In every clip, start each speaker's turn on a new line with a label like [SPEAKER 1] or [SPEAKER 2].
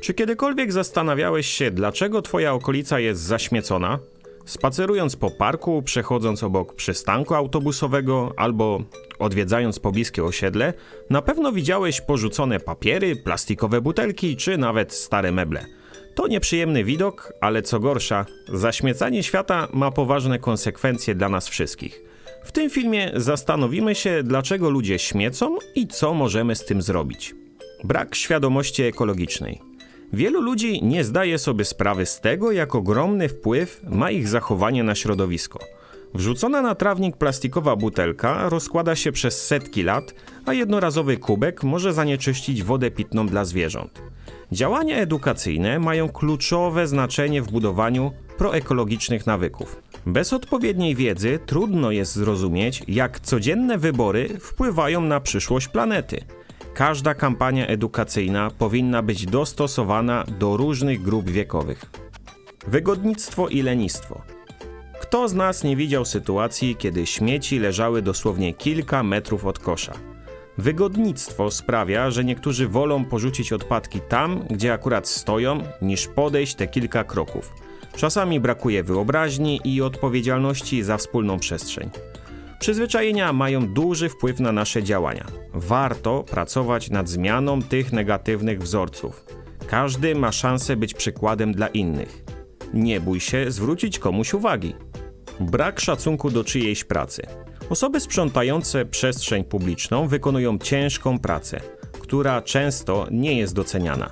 [SPEAKER 1] Czy kiedykolwiek zastanawiałeś się, dlaczego twoja okolica jest zaśmiecona? Spacerując po parku, przechodząc obok przystanku autobusowego albo odwiedzając pobliskie osiedle, na pewno widziałeś porzucone papiery, plastikowe butelki czy nawet stare meble. To nieprzyjemny widok, ale co gorsza, zaśmiecanie świata ma poważne konsekwencje dla nas wszystkich. W tym filmie zastanowimy się, dlaczego ludzie śmiecą i co możemy z tym zrobić. Brak świadomości ekologicznej. Wielu ludzi nie zdaje sobie sprawy z tego, jak ogromny wpływ ma ich zachowanie na środowisko. Wrzucona na trawnik plastikowa butelka rozkłada się przez setki lat, a jednorazowy kubek może zanieczyścić wodę pitną dla zwierząt. Działania edukacyjne mają kluczowe znaczenie w budowaniu proekologicznych nawyków. Bez odpowiedniej wiedzy trudno jest zrozumieć, jak codzienne wybory wpływają na przyszłość planety. Każda kampania edukacyjna powinna być dostosowana do różnych grup wiekowych. Wygodnictwo i lenistwo. Kto z nas nie widział sytuacji, kiedy śmieci leżały dosłownie kilka metrów od kosza? Wygodnictwo sprawia, że niektórzy wolą porzucić odpadki tam, gdzie akurat stoją, niż podejść te kilka kroków. Czasami brakuje wyobraźni i odpowiedzialności za wspólną przestrzeń. Przyzwyczajenia mają duży wpływ na nasze działania. Warto pracować nad zmianą tych negatywnych wzorców. Każdy ma szansę być przykładem dla innych. Nie bój się zwrócić komuś uwagi. Brak szacunku do czyjejś pracy. Osoby sprzątające przestrzeń publiczną wykonują ciężką pracę, która często nie jest doceniana.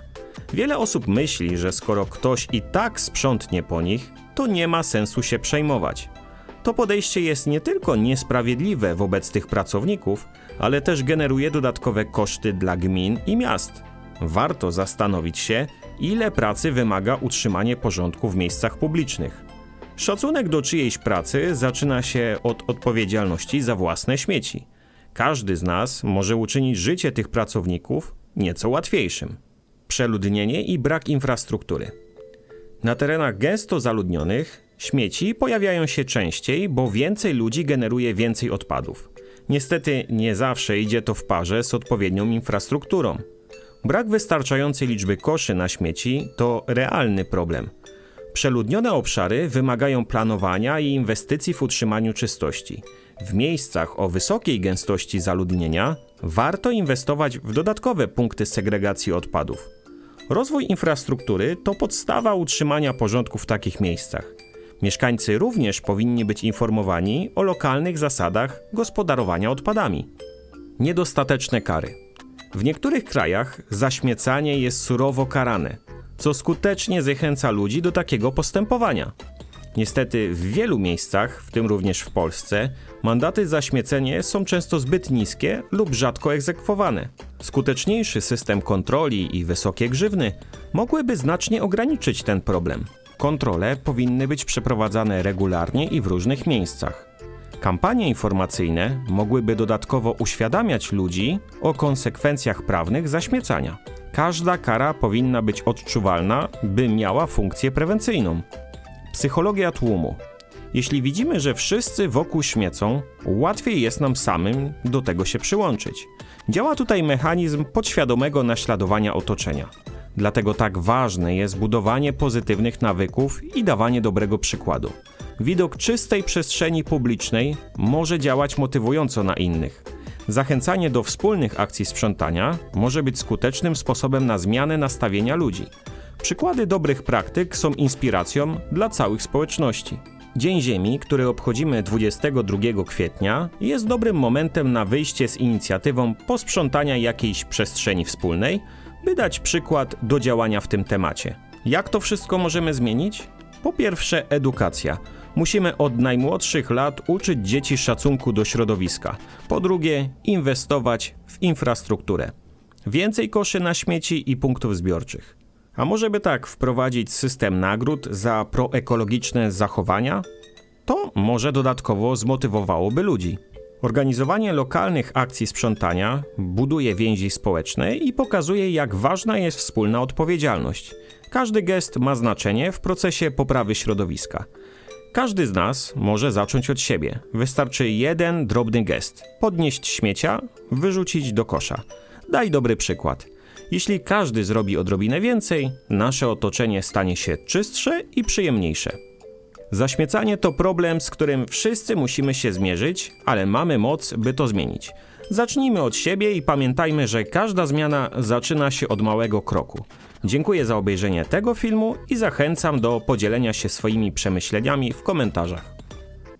[SPEAKER 1] Wiele osób myśli, że skoro ktoś i tak sprzątnie po nich, to nie ma sensu się przejmować. To podejście jest nie tylko niesprawiedliwe wobec tych pracowników, ale też generuje dodatkowe koszty dla gmin i miast. Warto zastanowić się, ile pracy wymaga utrzymanie porządku w miejscach publicznych. Szacunek do czyjejś pracy zaczyna się od odpowiedzialności za własne śmieci. Każdy z nas może uczynić życie tych pracowników nieco łatwiejszym. Przeludnienie i brak infrastruktury. Na terenach gęsto zaludnionych śmieci pojawiają się częściej, bo więcej ludzi generuje więcej odpadów. Niestety nie zawsze idzie to w parze z odpowiednią infrastrukturą. Brak wystarczającej liczby koszy na śmieci to realny problem. Przeludnione obszary wymagają planowania i inwestycji w utrzymaniu czystości. W miejscach o wysokiej gęstości zaludnienia warto inwestować w dodatkowe punkty segregacji odpadów. Rozwój infrastruktury to podstawa utrzymania porządku w takich miejscach. Mieszkańcy również powinni być informowani o lokalnych zasadach gospodarowania odpadami. Niedostateczne kary. W niektórych krajach zaśmiecanie jest surowo karane, co skutecznie zachęca ludzi do takiego postępowania. Niestety w wielu miejscach, w tym również w Polsce, mandaty za śmiecenie są często zbyt niskie lub rzadko egzekwowane. Skuteczniejszy system kontroli i wysokie grzywny mogłyby znacznie ograniczyć ten problem. Kontrole powinny być przeprowadzane regularnie i w różnych miejscach. Kampanie informacyjne mogłyby dodatkowo uświadamiać ludzi o konsekwencjach prawnych zaśmiecania. Każda kara powinna być odczuwalna, by miała funkcję prewencyjną. Psychologia tłumu. Jeśli widzimy, że wszyscy wokół śmiecą, łatwiej jest nam samym do tego się przyłączyć. Działa tutaj mechanizm podświadomego naśladowania otoczenia. Dlatego tak ważne jest budowanie pozytywnych nawyków i dawanie dobrego przykładu. Widok czystej przestrzeni publicznej może działać motywująco na innych. Zachęcanie do wspólnych akcji sprzątania może być skutecznym sposobem na zmianę nastawienia ludzi. Przykłady dobrych praktyk są inspiracją dla całych społeczności. Dzień Ziemi, który obchodzimy 22 kwietnia, jest dobrym momentem na wyjście z inicjatywą posprzątania jakiejś przestrzeni wspólnej, by dać przykład do działania w tym temacie. Jak to wszystko możemy zmienić? Po pierwsze, edukacja. Musimy od najmłodszych lat uczyć dzieci szacunku do środowiska. Po drugie, inwestować w infrastrukturę. Więcej koszy na śmieci i punktów zbiorczych. A może by tak wprowadzić system nagród za proekologiczne zachowania? To może dodatkowo zmotywowałoby ludzi. Organizowanie lokalnych akcji sprzątania buduje więzi społeczne i pokazuje, jak ważna jest wspólna odpowiedzialność. Każdy gest ma znaczenie w procesie poprawy środowiska. Każdy z nas może zacząć od siebie. Wystarczy jeden drobny gest: podnieść śmiecia, wyrzucić do kosza. Daj dobry przykład. Jeśli każdy zrobi odrobinę więcej, nasze otoczenie stanie się czystsze i przyjemniejsze. Zaśmiecanie to problem, z którym wszyscy musimy się zmierzyć, ale mamy moc, by to zmienić. Zacznijmy od siebie i pamiętajmy, że każda zmiana zaczyna się od małego kroku. Dziękuję za obejrzenie tego filmu i zachęcam do podzielenia się swoimi przemyśleniami w komentarzach.